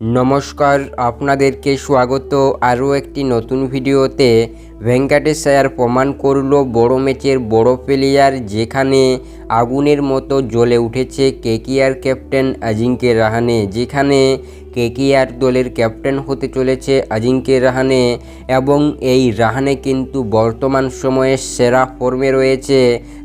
নমস্কার, আপনাদেরকে স্বাগত আরও একটি নতুন ভিডিওতে। ভেঙ্কাটেশ প্রমাণ করল বড় ম্যাচের বড় প্লেয়ার যেখানে আগুনের মতো জ্বলে উঠেছে কেকিআর ক্যাপ্টেন আজিঙ্কে রাহানে, যেখানে কেকিআর দলের ক্যাপ্টেন হতে চলেছে আজিঙ্কে রাহানে এবং এই রাহানে কিন্তু বর্তমান সময়ে সেরা ফর্মে রয়েছে।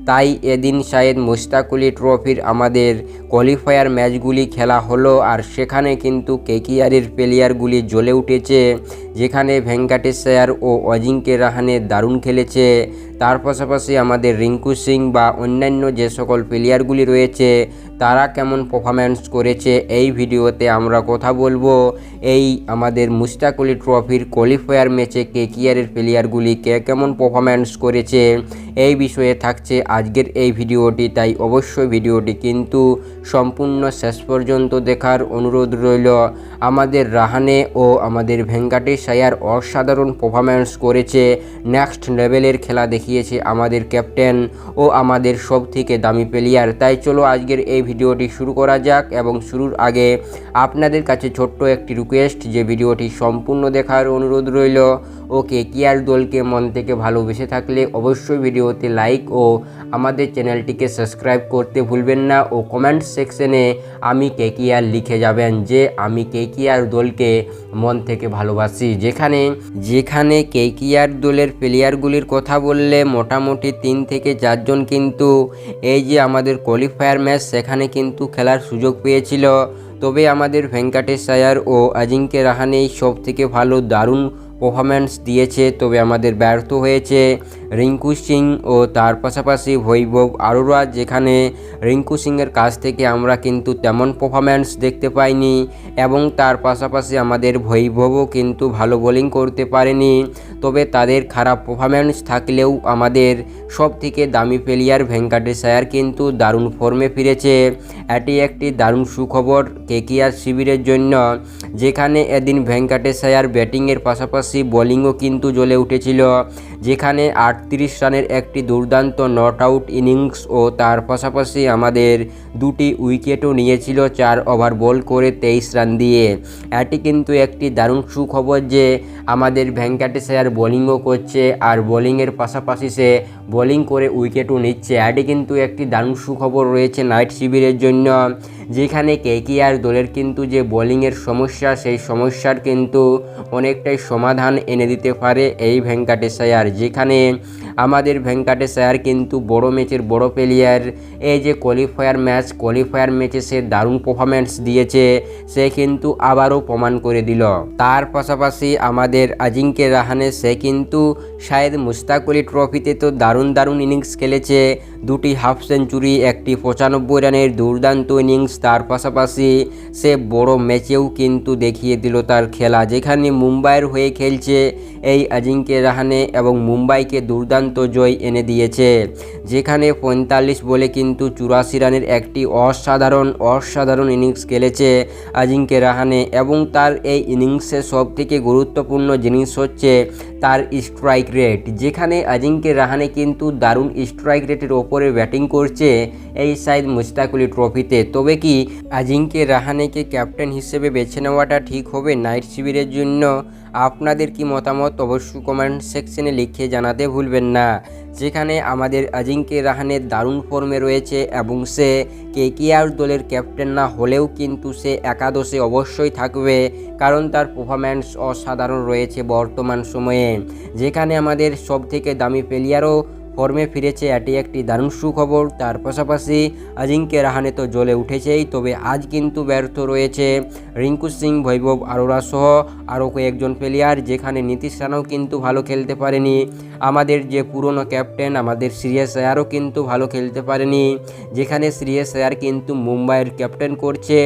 তাই এদিন শায়েদ মুস্তাকুলি ট্রফির আমাদের কোয়ালিফায়ার ম্যাচগুলি খেলা হলো আর সেখানে কিন্তু কেকিআরের প্লেয়ারগুলি জ্বলে উঠেছে, যেখানে ভেঙ্কাটেশ্বর ও অজিঙ্কে রাহানে দারুণ খেলেছে। তার পাশাপাশি আমাদের রিঙ্কু সিং বা অন্যান্য যে সকল প্লেয়ারগুলি রয়েছে, তারা কেমন পারফরম্যান্স করেছে, এই ভিডিওতে আমরা কথা বলব। এই আমাদের মুস্তাক মুস্তাকুলি ট্রফির কোয়ালিফায়ার ম্যাচে কেকিআরের প্লেয়ারগুলি কে কেমন পারফরম্যান্স করেছে এই বিষয়ে থাকছে আজকের এই ভিডিওটি, তাই অবশ্যই ভিডিওটি কিন্তু সম্পূর্ণ শেষ পর্যন্ত দেখার অনুরোধ রইল। আমাদের রাহানে ও আমাদের ভেঙ্কাটেশায়ার অসাধারণ পারফরম্যান্স করেছে। নেক্সট লেভেলের খেলা দেখিয়েছে আমাদের ক্যাপ্টেন ও আমাদের সব থেকে দামি প্লেয়ার তাই চলো আজকের এই ভিডিওটি শুরু করা যাক এবং শুরুর আগে আপনাদের কাছে ছোট্ট একটি রিকোয়েস্ট যে ভিডিওটি সম্পূর্ণ দেখার অনুরোধ রইল। ও কেকিআর দলকে মন থেকে ভালোবেসে থাকলে অবশ্যই ভিডিওতে লাইক ও আমাদের চ্যানেলটিকে সাবস্ক্রাইব করতে ভুলবেন না ও কমেন্ট সেকশনে আমি কে কেকিআর লিখে যাবেন যে আমি কে কেকিআর দলকে মন থেকে ভালোবাসি। যেখানে যেখানে কে কেকিআর দলের প্লেয়ারগুলির কথা বললে মোটামুটি তিন থেকে চারজন কিন্তু এই যে আমাদের কোয়ালিফায়ার ম্যাচ সেখানে কিন্তু খেলার সুযোগ পেয়েছিল। তবে আমাদের ভেঙ্কাটেশ আয়ার ও আজিঙ্কে রাহানেই সবথেকে ভালো দারুণ পারফরম্যান্স দিয়েছে, তবে আমাদের ব্যর্থ হয়েছে। রিঙ্কু সিং ও তার পাশাপাশি বৈভব আরোরা, যেখানে রিঙ্কু সিংয়ের কাছ থেকে আমরা কিন্তু তেমন পারফরম্যান্স দেখতে পাইনি এবং তার পাশাপাশি আমাদের বৈভবও কিন্তু ভালো বোলিং করতে পারেনি। তবে তাদের খারাপ পারফরম্যান্স থাকলেও আমাদের সব থেকে দামি প্লেয়ার ভেঙ্কাটেশায়ার কিন্তু দারুণ ফর্মে ফিরেছে। এটি একটি দারুণ সুখবর কেকিআর শিবিরের জন্য, যেখানে এদিন ভেঙ্কাটেশায়ার ব্যাটিংয়ের পাশাপাশি বোলিংও কিন্তু জ্বলে উঠেছিল। যেখানে আটত্রিশ রানের একটি দুর্দান্ত নট আউট ইনিংস ও তার পাশাপাশি আমাদের দুটি উইকেটও নিয়েছিল, চার ওভার বল করে তেইশ রান দিয়ে। এটি কিন্তু একটি দারুণ সুখবর যে আমাদের ভেঙ্কাটেশায়ার বোলিংও করছে আর বোলিংয়ের পাশাপাশি সে বোলিং করে উইকেটও নিচ্ছে। এটি কিন্তু একটি দারুণ সুখবর রয়েছে নাইট শিবিরের জন্য, যেখানে কেকিআর দলের কিন্তু যে বোলিংয়ের সমস্যা, সেই সমস্যার কিন্তু অনেকটাই সমাধান এনে দিতে পারে এই ভেঙ্কাটেশায়ার যেখানে আমাদের ভেঙ্কাটেশায়ার কিন্তু বড় ম্যাচের বড় প্লেয়ার এই যে কোয়ালিফায়ার ম্যাচ কোয়ালিফায়ার ম্যাচে সে দারুণ পারফরম্যান্স দিয়েছে, সে কিন্তু আবারও প্রমাণ করে দিল। তার পাশাপাশি আমাদের আজিঙ্কে রাহানে সে কিন্তু শায়দ মুস্তাকুলি ট্রফিতে তো দারুণ দারুণ ইনিংস খেলেছে। দুটি হাফ সেঞ্চুরি একটি পঁচানব্বই রানের দুর্দান্ত ইনিংস তার পাশাপাশি সে বড় ম্যাচেও কিন্তু দেখিয়ে দিল তার খেলা, যেখানে মুম্বাইয়ের হয়ে খেলছে এই আজিঙ্কে রাহানে এবং মুম্বাইকে দুর্দান্ত জয় এনে দিয়েছে। যেখানে পঁয়তাল্লিশ বলে কিন্তু চুরাশি রানের একটি অসাধারণ অসাধারণ ইনিংস খেলেছে আজিঙ্কে রাহানে এবং তার এই ইনিংসে সবথেকে গুরুত্বপূর্ণ জিনিস হচ্ছে তার স্ট্রাইক রেট যেখানে আজিঙ্কে রাহানে কিন্তু দারুণ স্ট্রাইক রেটের ওপরে ব্যাটিং করছে এই সাইদ মুস্তাকুলি ট্রফিতে তবে কি আজিঙ্কে রাহানেকে ক্যাপ্টেন হিসেবে বেছে নেওয়াটা ঠিক হবে নাইট শিবিরের জন্য? আপনাদের কি মতামত অবশ্যই কমেন্ট সেকশনে লিখে জানাতে ভুলবেন না। যেখানে আমাদের আজিঙ্কে রাহানে দারুণ ফর্মে রয়েছে এবং সে কেকিআর দলের ক্যাপ্টেন না হলেও কিন্তু সে একাদশে অবশ্যই থাকবে কারণ তার পারফরম্যান্স অসাধারণ রয়েছে বর্তমান সময়ে। যেখানে আমাদের সবথেকে দামি প্লেয়ারও ফর্মে ফিরেছে, এটি একটি দারুণ সুখবর। তার পাশাপাশি আজিঙ্কে রাহানে তো জ্বলে উঠেছেই, তবে আজ কিন্তু ব্যর্থ রয়েছে রিঙ্কু সিং, বৈভব আরোরা সহ আরও কয়েকজন প্লেয়ার যেখানে নীতিশ রানাও কিন্তু ভালো খেলতে পারেনি। আমাদের যে পুরনো ক্যাপ্টেন আমাদের শ্রেয়স আয়ারও কিন্তু ভালো খেলতে পারেনি, যেখানে শ্রেয়স আয়ার কিন্তু মুম্বাইয়ের ক্যাপ্টেন করছে,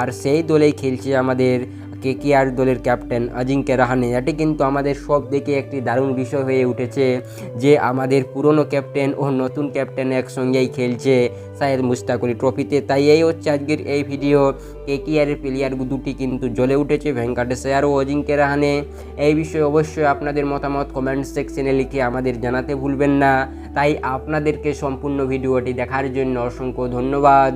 আর সেই দলেই খেলছে আমাদের কেকিআর দলের ক্যাপ্টেন আজিঙ্কে রাহানে, এটি কিন্তু আমাদের সব দিকে একটি দারুণ বিষয় হয়ে উঠেছে যে আমাদের পুরনো ক্যাপ্টেন ও নতুন ক্যাপ্টেন একসঙ্গেই খেলছে সায়েদ মুস্তাকুলি ট্রফিতে। তাই এই হচ্ছে আজকের এই ভিডিও। কেকিআরের প্লেয়ার দুটি কিন্তু জ্বলে উঠেছে ভেঙ্কাটেশ্বর ও অজিঙ্কে রাহানে। এই বিষয়ে অবশ্যই আপনাদের মতামত কমেন্ট সেকশনে লিখে আমাদের জানাতে ভুলবেন না। তাই আপনাদেরকে সম্পূর্ণ ভিডিওটি দেখার জন্য অসংখ্য ধন্যবাদ।